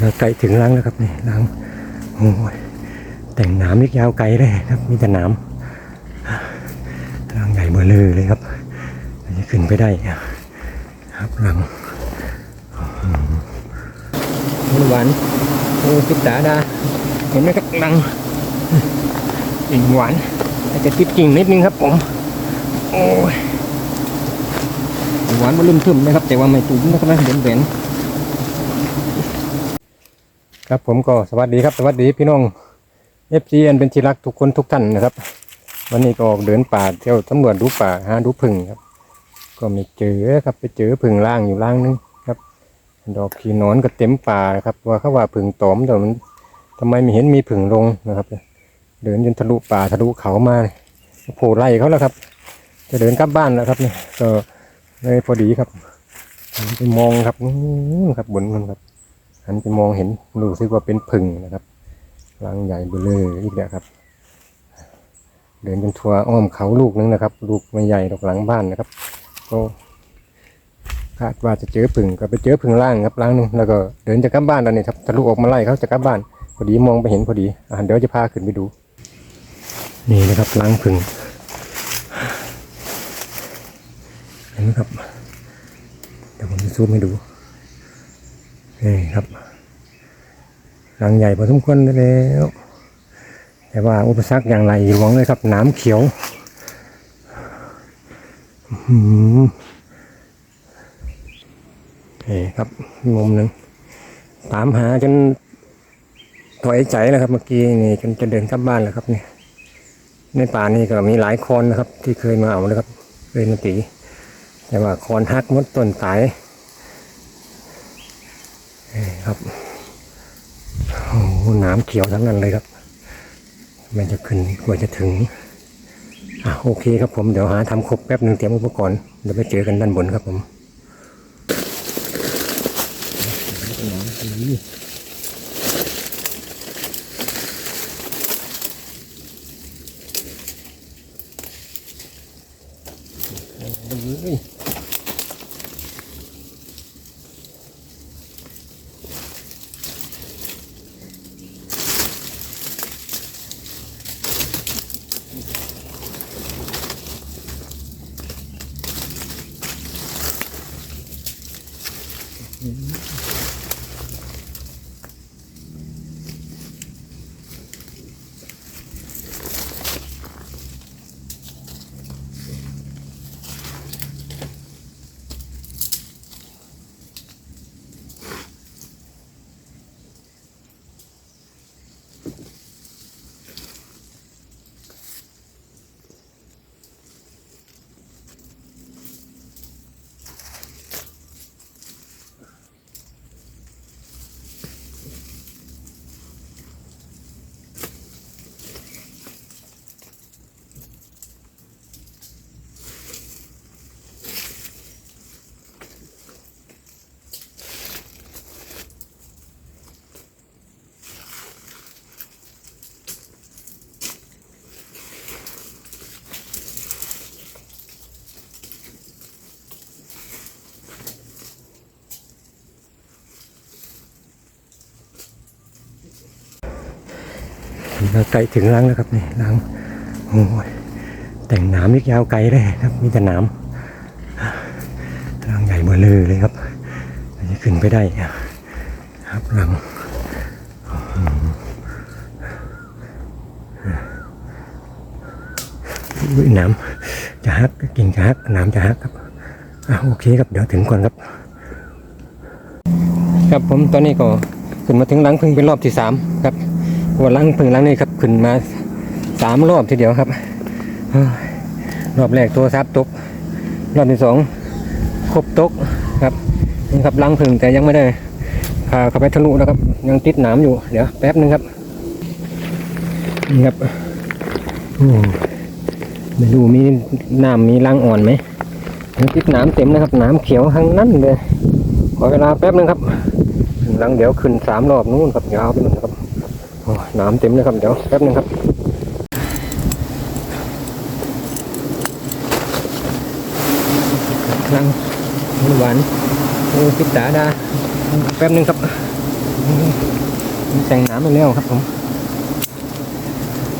เราไกล้ถึงรังแล้วครับนี่รังโอ้ยแต่งหน้ำนี่ยาวไกลเลยครับมีแต่หน้ำรังใหญ่เบอเลยเลยครับอันนี้ขึ้นไปได้ครับรังหวานโอ้ติดตาดาเห็นไหมครับรังอีกหวานอาจจะติดกิ่งนิดนึงครับผมโอ้ยหวานมาลืมทึมนะครับ แต่ว่าไม่ตุ้มนะครับนะเด่นเด่นๆ ครับผมก็สวัสดีครับสวัสดีพี่น้องเอฟซีเป็นที่รักทุกคนทุกท่านนะครับ วันนี้ก็ออกเดินป่าเที่ยวสำรวจดูป่าหาดูผึ่งครับ ก็ไม่เจอครับไปเจอผึ่งล่างอยู่ล่างนึงครับ ดอกขีหนอนก็เต็มป่าครับว่าเขาว่าผึ่งตอมแต่มันทำไมไม่เห็นมีผึ่งลงนะครับ เดินจนทะลุป่าทะลุเขามาโผล่ไล่เขาแล้วครับ จะเดินกลับบ้านแล้วครับเนี่ยก็เลยพอดีครับไปมองครับนู้นครับบนนั้นครับ หันไปมองเห็นรู้สึกว่าเป็นผึ่งนะครับรังใหญ่เบลออีกแล้วครับ เดินจนทัวอ้อมเขาลูกนึงนะครับ ลูกไม่ใหญ่ดอกหลังบ้านนะครับ ก็คาดว่าจะเจอผึ่งก็ไปเจอผึ่งล่างครับล่างหนึงแล้วก็เดินจะกลับบ้านแล้วนี่ครับทะลุออกมาไล่เขาจะกลับบ้านพอดีมองไปเห็นพอดีอ่าเดี๋ยวจะพาขึ้นไปดู นี่นะครับล้างผึ่งเห็นไหมครับเดี๋ยวผมจะซูมให้ดู นี่ครับรังใหญ่พอสมควรแล้ว แต่ว่าอุปสรรคอย่างไรหลวงเลยครับ น้ำเขียวนี่ครับมุมหนึ่งตามหาจนถอยใจแล้วครับเมื่อกี้นี่จนจะเดินกลับบ้านแล้วครับเนี่ยในป่านี่ก็มีหลายคนนะครับ ที่เคยมาเอาเลยครับเคยมาตีแต่ว่าคอนหักมดต้นสาย ครับโอ้หน้ำเขียวทั้งนั้นเลยครับ มันจะขึ้นกว่าจะถึงอะโอเคครับผมเดี๋ยวหาทำครบแป๊บหนึ่งเตรียมอุปกรณ์เดี๋ยวไปเจอกันด้านบนครับผม เราไกล้ถึงรังแล้วครับนี่รังโอ้ยแต่งหน้ำนี่ยาวไกลเลยครับ มีแต่หน้ำรังใหญ่เบลยเลยครับอันนี้ขึ้นไปได้ครับรังอุ้ยน้ำจะฮักกิ่งจะฮักน้ำจะฮักครับอะโอเคครับเดี๋ยวถึงก่อนครับ ครับผมตอนนี้ก็ขึ้นมาถึงรังพึ่งเป็นรอบที่สามครับ ว่าล้างพึ่งล้างนี่ครับขึ้นมาสามรอบทีเดียวครับรอบแรกตัวซับตกรอบที่สองครบตกครับนี่ครับล้างพึ่งแต่ยังไม่ได้พาเข้าไปทะลุนะครับ ยังติดหนามอยู่เดี๋ยวแป๊บนึงครับนี่ครับโอ้ม่รู้มีน้ำมีรังอ่อนไหมยังติดหนามเต็มนะครับหนามเขียวทั้งนั้นเลยขอเวลาแป๊บนึงครับถึงหลังเดี๋ยวขึ้นสามรอบนู้นครับยาวไปนู่นครับ น้ำเต็มเลยครับ เดี๋ยวแป๊บนึงครับลังหวานโอ้ติดตาดาแป๊บนึงครับแต่งน้ำไปแล้วครับผม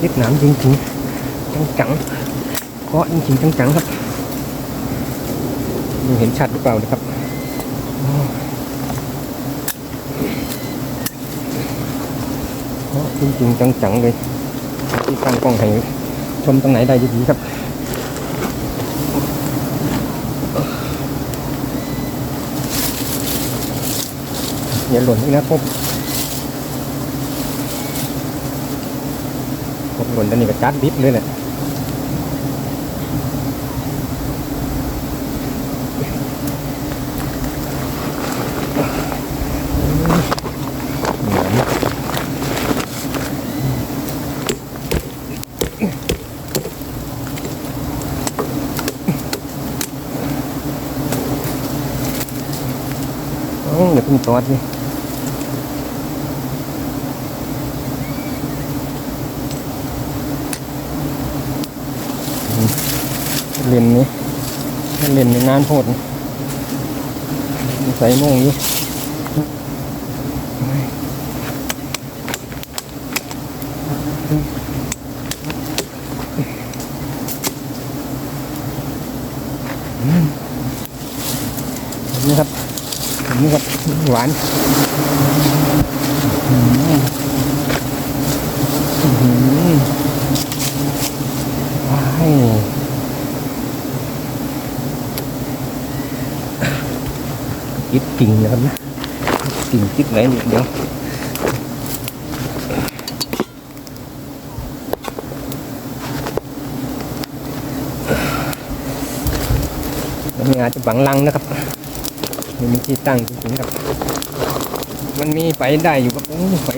ติดน้ำจริงๆจังๆเคาะจริงๆจังๆครับดูเห็นชัดหรือเปล่านะครับเคาะ จริงๆจังๆเลย ที่ตั้งกล้องให้ชมตรงไหนได้ดีๆครับอย่าหล่นอีกนะพบพบหล่นตอนนี้ก็จัดดิบเลยแหละ นี่ตัวที่เล่นนี้เล่นในนานโพดใส่โมงอยู่นี่ครับ นี่ครับหวานอื้อหืออื้อหือว้ายจิตกิ่งนะครับนะกิ่งจิต ไหนเนี่ยเดี๋ยวมันอาจจะบังลังนะครับไม่มีที่ตั้งจริงๆครับ มันมีไปได้อยู่ครับโอ้ยไป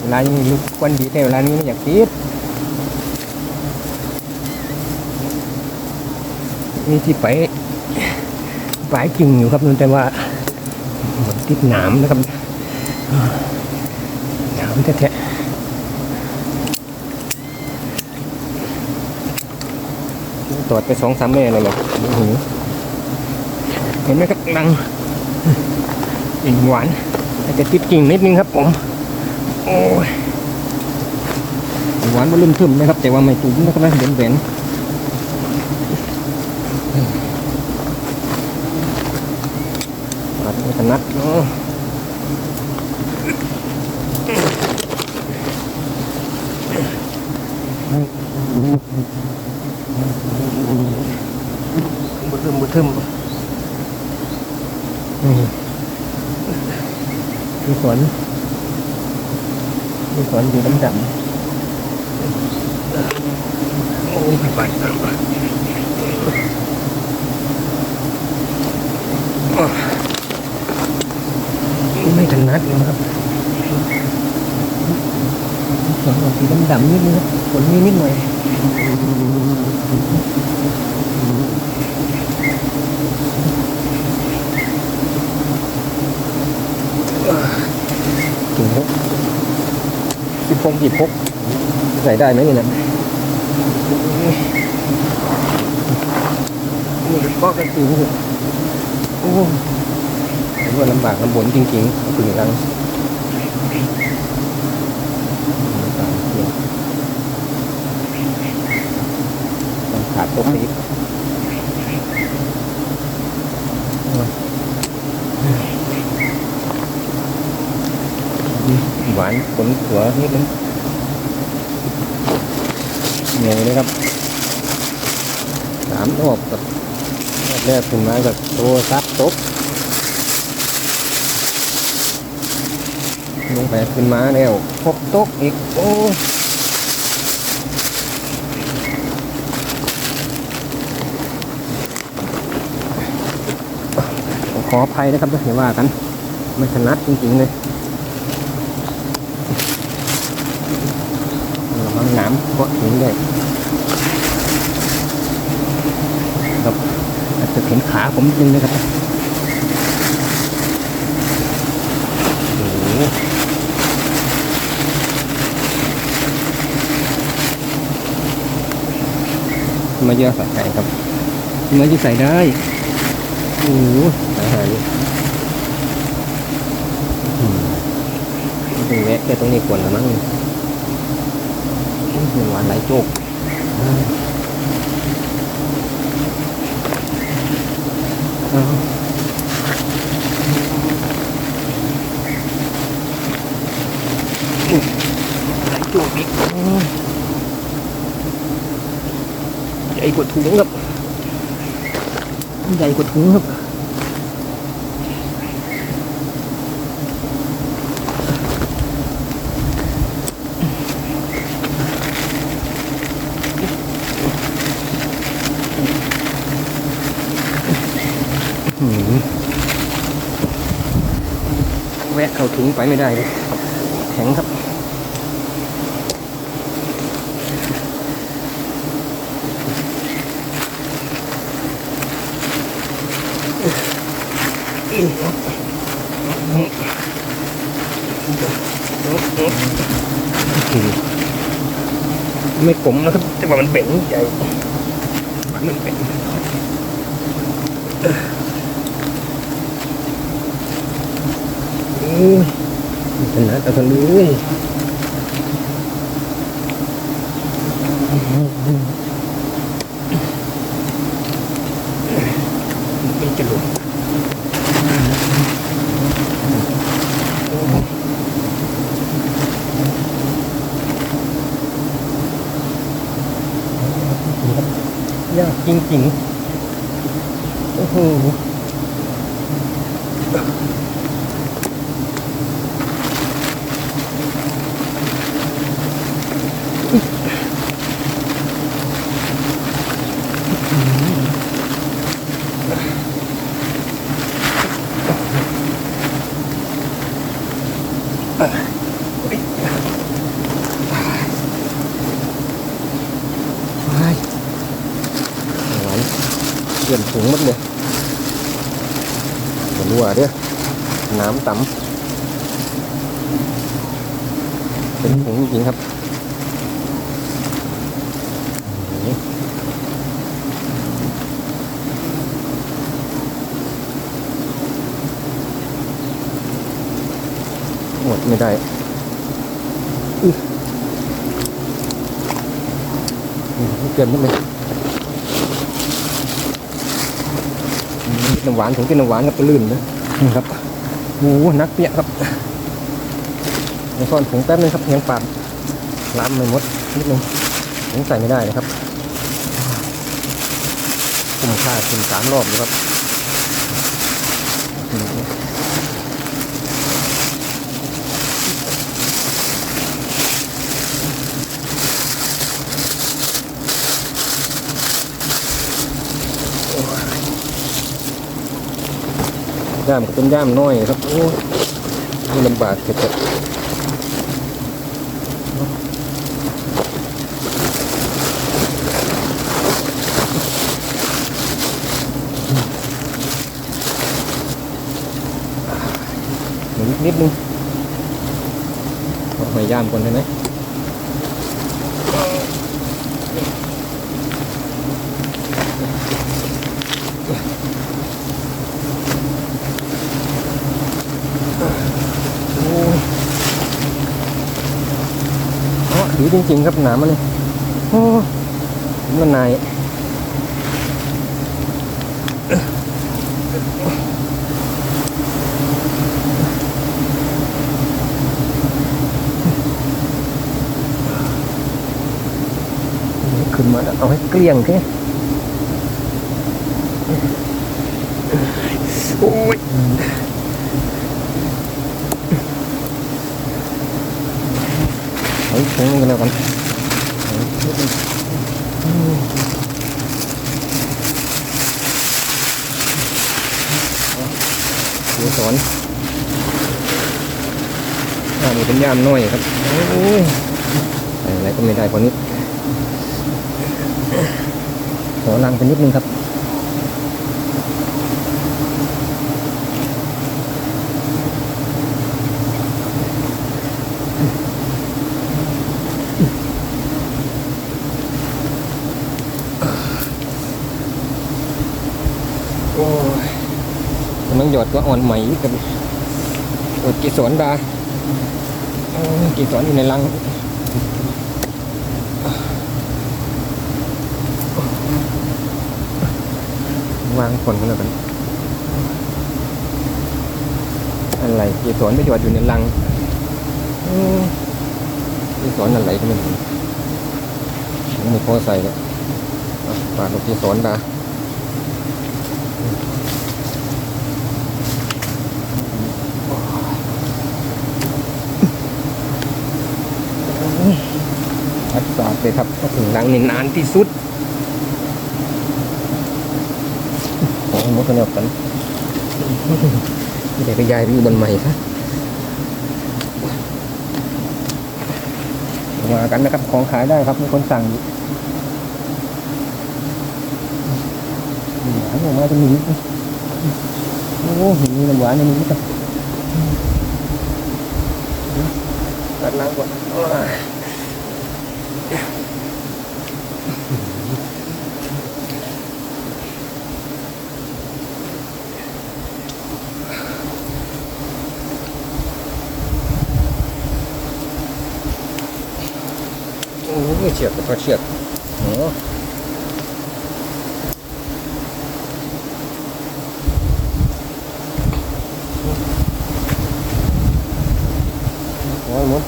เวลานี้ลุกควันดีแต่เวลานี้ไม่อยากคิดมีที่ไปปลายกิ่งอยู่ครับนั่นแต่ว่าหมันติดหนามนะครับหนามแท้ๆตรวจไปสองสามแม่เลยเหรอ เห็นไหมครับดังกิ่งหวานแต่จะติดกิ่งนิดนึงครับผม โอ้ยหวานมันลืมทึมนะครับ แต่ว่าไม่ตุ้มนะครับนะเด่นเด่นปัดไม่ถนัดเนาะบุทึมบุทึม นี่มีสวนมีสวนอยู่ดำดำโอ้ยไปไปไม่ถนัดนะครับสวนออกสีดำดำๆนิดนึงครับฝนมีนิดหน่อยถึงครับสิบ พงหยิบพกใส่ได้ไหมเนี่ยนะนี่ก็กระตือรือโอ้ถือว่าลำบากลำบนจริงๆถึงรังต้องขาดตกไป หวานขนหัวนิดนึงเหนียวเลยครับสามรอบกับแรกขึ้นมากับโทรศัพท์ตกลงไปขึ้นมาแล้วพบตกอีกโอ้ขออภัยนะครับอย่าว่ากัน ไม่ถนัดจริงๆเลย ระวังหน้ำก็ถึงได้ครับอาจจะเห็นขาผมนิดนึงนะครับโอ้โหมาเยอะใส่ไก่ครับมาจะใส่ได้โอ้โหอาหารอืมแวะแค่ตรงนี้ก่อนนะมั้ง อื้อหือหวานไหลโจก 70 này hẹn thấp mấy cụm nó thích chắc mà mình bịn vậy. Bắn mình bịn ui. เป่งใหญ่มันเป่งโอ้ยขนดเอาทะลุยไม่จะหลุดยากจริงๆโอ้โห เปลี่ยนถุงหมดเลยผมรู้ว่าเด้อน้ำต่ำเป็นถุงจริงครับหมดไม่ได้อืออื้อเกินหมดเล ยอืมน้ำหวานถุงกินน้ำหวานครับจะลื่นนะนี่ครับโอ้โหนักเปียกครับเดี๋ยวซ่อนถุงแป๊บนึงครับยังปาดล้ำไม่หมดนิดนึงยังใส่ไม่ได้นะครับคุ้มค่าถึงสามรอบเลยครับ ย่ามก็เป็นย่ามน้อยครับโอ้ยนี่ลำบากเกิดนิดนิดนึงเอาหอยย่ามก่อนได้ไหมโอ้ยอ๋อดี จริงๆครับหนามันเลยโอ้มันนายขึ้นมาแล้วเอาให้เกลี้ยงแค่โอ้ย เอาอีก ถุงนึงกันแล้วกันดนึงอืมเอาเดี๋ยวสอนอันนี้เป็นย่ามน้อยครับโอ้ยอะไรก็ไม่ได้พอนี้ขอลังไปนิดนึงครับ โอ้ยน้อง หยอดก็อ่อนใหม่กับอดกิสวนดากี่สอนอยู่ในรังวางผลกันแล้วกันอะไรเกสรไม่จอดอยู่ในรังอืมเกสรอะไรก็ไม่รู้ผมไม่พอใส่เลยปาดลูกเกสรตาอัดาด เลยครับถึงรังนี่นานที่สุดโอ้ยมดกันเนี่ยกันไม่ได้ไปย้ายไปอยู่บนใหม่ซะมากันนะครับของขายได้ครับมีคนสั่งอยู่หวานออกมาจะมีโอ้โหมีน้ำหวานในนี้กันตัดล้างก่อน อ้ยเชือกก็เชือกโอ้โอ้ยมด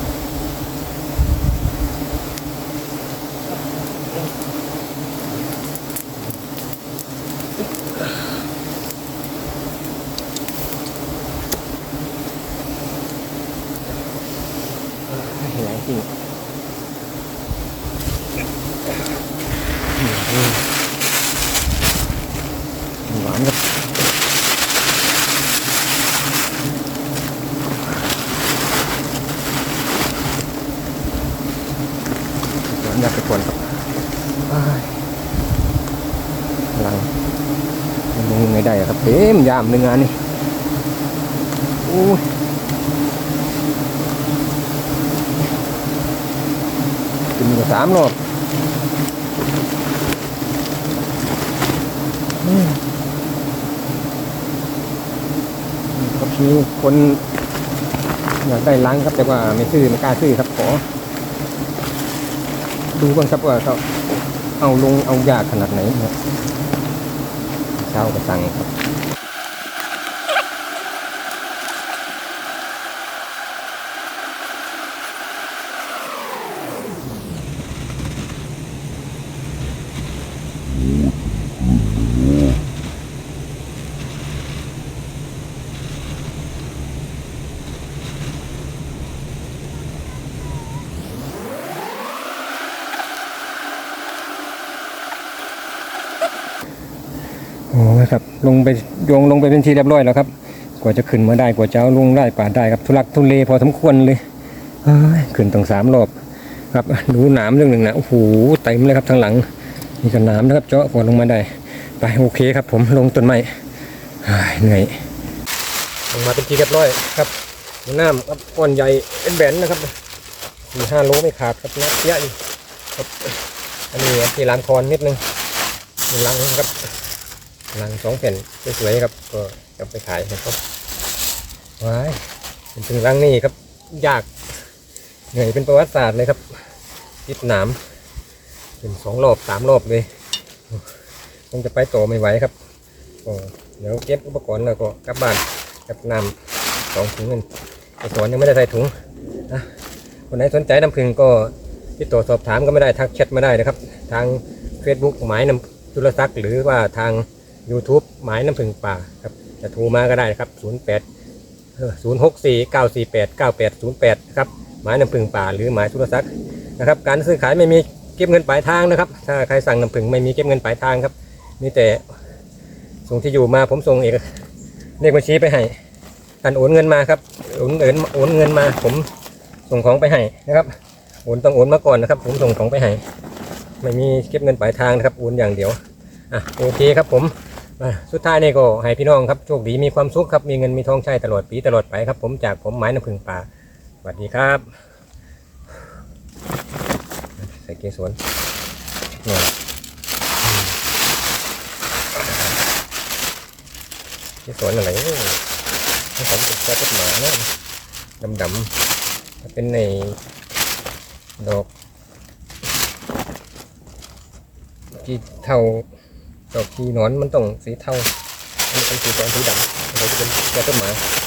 แรงจริง หวานครับหวานอยากไปกวนครับอ้ายพลัง มันลงยังไงได้อะครับเต็มยามหนึ่งงานนี่โอ้ยกินมาสามรอบครับมีคนอยากได้ล้างครับ แต่ว่าไม่ซื้อไม่กล้าซื้อครับขอดูบ้างครับว่าเขาเอาลงเอายากขนาดไหนครับ เช้าก็สั่งครับ ครับลงไปโยงลงไปเป็นทีเรียบร้อยแล้วครับ กว่าจะขึ้นมาได้กว่าจะเอาลงได้ป่าได้ครับทุลักทุเลพอสมควรเลยขึ้นตั้งสามรอบครับดูหนามเรื่องหนึ่งนะโอ้โหเต็มเลยครับทางหลังนี่ก็หนามนะครับเจาะก่อนลงมาได้ ไปโอเคครับ ผมลงต้นไม้เฮ้ยเหนื่อยลงมาเป็นทีเรียบร้อยครับน้ำครับก้อนใหญ่เป็นแบนนะครับสี่ห้าโลไม่ขาดครับนักเยอะอยู่ครับอันนี้ที่ล้างคอนนิดนึงมีล้างครับ ล้างสองแผ่นสวยๆครับ ก็จะไปขายให้เขาว้ายเป็นถึงล้างนี่ครับ ยากเหนื่อยเป็นประวัติศาสตร์เลยครับติดหนามเป็นสองรอบสามรอบเลยคงจะไปต่อไม่ไหวครับก็เดี๋ยวเก็บอุปกรณ์แล้วก็กลับบ้านกับน้ำสองถุงเงินไอสอนยังไม่ได้ใส่ถุงนะคนไหนสนใจน้ำผึ้งก็ติดต่อสอบถามก็ไม่ได้ทักแชทมาได้นะครับ ทาง Facebook หมายน้ำจุลศักดิ์หรือว่าทาง YouTube หมายน้ำผึ้งป่าครับจะโทรมาก็ได้ครับ 08 0 6 4 9 4 8 9 8 0 8ครับหมายน้ำผึ้งป่าหรือหมายทุรศักดิ์นะครับ การซื้อขายไม่มีเก็บเงินปลายทางนะครับ ถ้าใครสั่งน้ำผึ้งไม่มีเก็บเงินปลายทางครับมีแต่ส่งที่อยู่มาผมส่งเอกเลขบัญชีไปให้ท่านโอนเงินมาครับโอนเอนโอนเงินมา ผมส่งของไปให้นะครับโอนต้องโอนมาก่อนนะครับ ผมส่งของไปให้ไม่มีเก็บเงินปลายทางนะครับโอนอย่างเดียวอะโอเคครับผม สุดท้ายนี่ก็ให้พี่น้องครับโชคดีมีความสุขครับมีเงินมีทองใช้ตลอดปีตลอดไปครับ ผมจากผมไม้น้ำพึ่งป่าสวัสดีครับใส่เกสรเนี่ยเกสรอะไรเนี่ยผมจะแค่ต้นหมาเนี่ยดำดำเป็นในดอกที่เท่า ดอกที่หนอนมันต้องสีเทาอันนี้เป็นสีแดงสีดำอันนี้จะเป็นแก้ต้นไม้